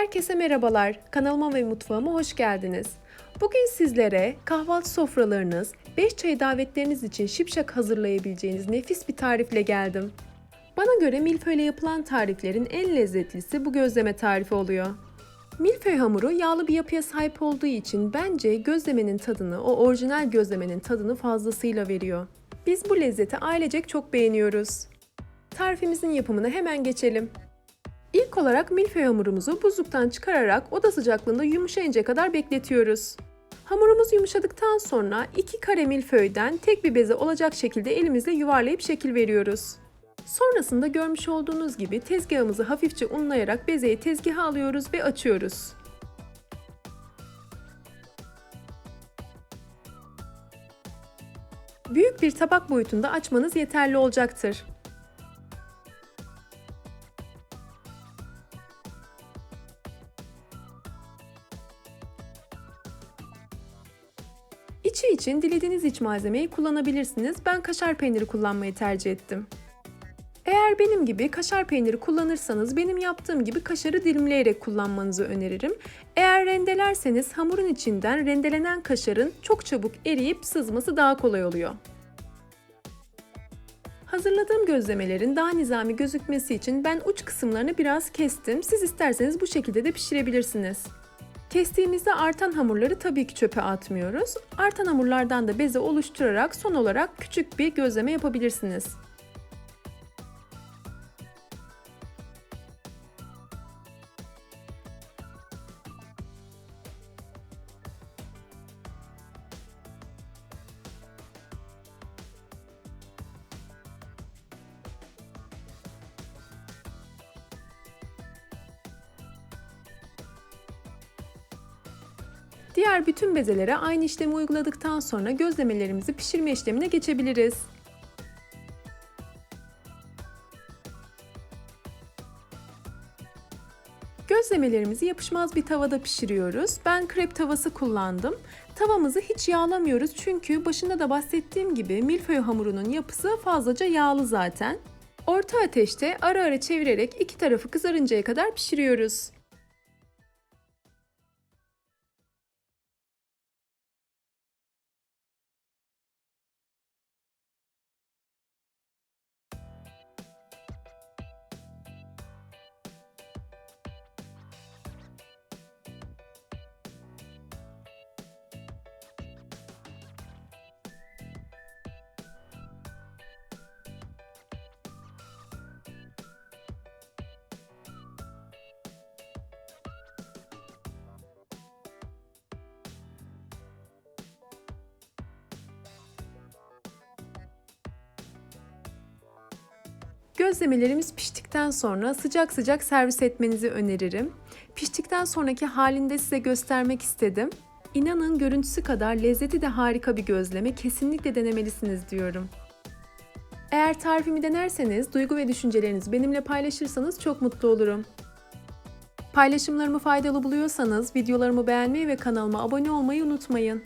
Herkese merhabalar. Kanalıma ve mutfağıma hoş geldiniz. Bugün sizlere kahvaltı sofralarınız, 5 çay davetleriniz için şipşak hazırlayabileceğiniz nefis bir tarifle geldim. Bana göre milföyle yapılan tariflerin en lezzetlisi bu gözleme tarifi oluyor. Milföy hamuru yağlı bir yapıya sahip olduğu için bence gözlemenin tadını, o orijinal gözlemenin tadını fazlasıyla veriyor. Biz bu lezzeti ailecek çok beğeniyoruz. Tarifimizin yapımına hemen geçelim. İlk olarak milföy hamurumuzu buzluktan çıkararak oda sıcaklığında yumuşayınca kadar bekletiyoruz. Hamurumuz yumuşadıktan sonra 2 kare milföyden tek bir beze olacak şekilde elimizle yuvarlayıp şekil veriyoruz. Sonrasında görmüş olduğunuz gibi tezgahımızı hafifçe unlayarak bezeyi tezgaha alıyoruz ve açıyoruz. Büyük bir tabak boyutunda açmanız yeterli olacaktır. İçi için dilediğiniz iç malzemeyi kullanabilirsiniz. Ben kaşar peyniri kullanmayı tercih ettim. Eğer benim gibi kaşar peyniri kullanırsanız benim yaptığım gibi kaşarı dilimleyerek kullanmanızı öneririm. Eğer rendelerseniz hamurun içinden rendelenen kaşarın çok çabuk eriyip sızması daha kolay oluyor. Hazırladığım gözlemelerin daha nizami gözükmesi için ben uç kısımlarını biraz kestim. Siz isterseniz bu şekilde de pişirebilirsiniz. Kestiğimizde artan hamurları tabii ki çöpe atmıyoruz. Artan hamurlardan da beze oluşturarak son olarak küçük bir gözleme yapabilirsiniz. Diğer bütün bezelere aynı işlemi uyguladıktan sonra gözlemelerimizi pişirme işlemine geçebiliriz. Gözlemelerimizi yapışmaz bir tavada pişiriyoruz. Ben krep tavası kullandım. Tavamızı hiç yağlamıyoruz çünkü başında da bahsettiğim gibi milföy hamurunun yapısı fazlaca yağlı zaten. Orta ateşte ara ara çevirerek iki tarafı kızarıncaya kadar pişiriyoruz. Gözlemelerimiz piştikten sonra sıcak sıcak servis etmenizi öneririm. Piştikten sonraki halinde size göstermek istedim. İnanın görüntüsü kadar lezzeti de harika bir gözleme. Kesinlikle denemelisiniz diyorum. Eğer tarifimi denerseniz, duygu ve düşüncelerinizi benimle paylaşırsanız çok mutlu olurum. Paylaşımlarımı faydalı buluyorsanız videolarımı beğenmeyi ve kanalıma abone olmayı unutmayın.